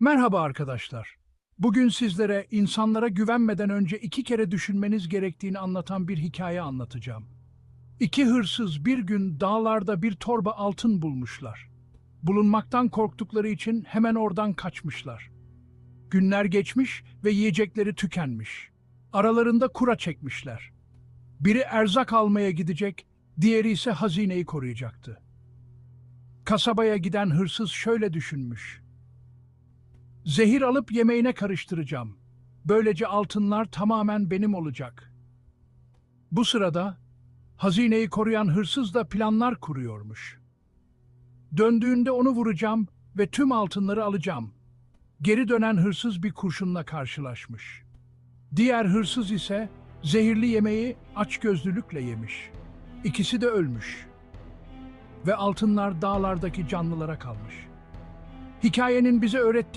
Merhaba arkadaşlar. Bugün sizlere insanlara güvenmeden önce iki kere düşünmeniz gerektiğini anlatan bir hikaye anlatacağım. İki hırsız bir gün dağlarda bir torba altın bulmuşlar. Bulunmaktan korktukları için hemen oradan kaçmışlar. Günler geçmiş ve yiyecekleri tükenmiş. Aralarında kura çekmişler. Biri erzak almaya gidecek, diğeri ise hazineyi koruyacaktı. Kasabaya giden hırsız şöyle düşünmüş. Zehir alıp yemeğine karıştıracağım. Böylece altınlar tamamen benim olacak. Bu sırada hazineyi koruyan hırsız da planlar kuruyormuş. Döndüğünde onu vuracağım ve tüm altınları alacağım. Geri dönen hırsız bir kurşunla karşılaşmış. Diğer hırsız ise zehirli yemeği açgözlülükle yemiş. İkisi de ölmüş. Ve altınlar dağlardaki canlılara kalmış. Hikayenin bize öğrettiği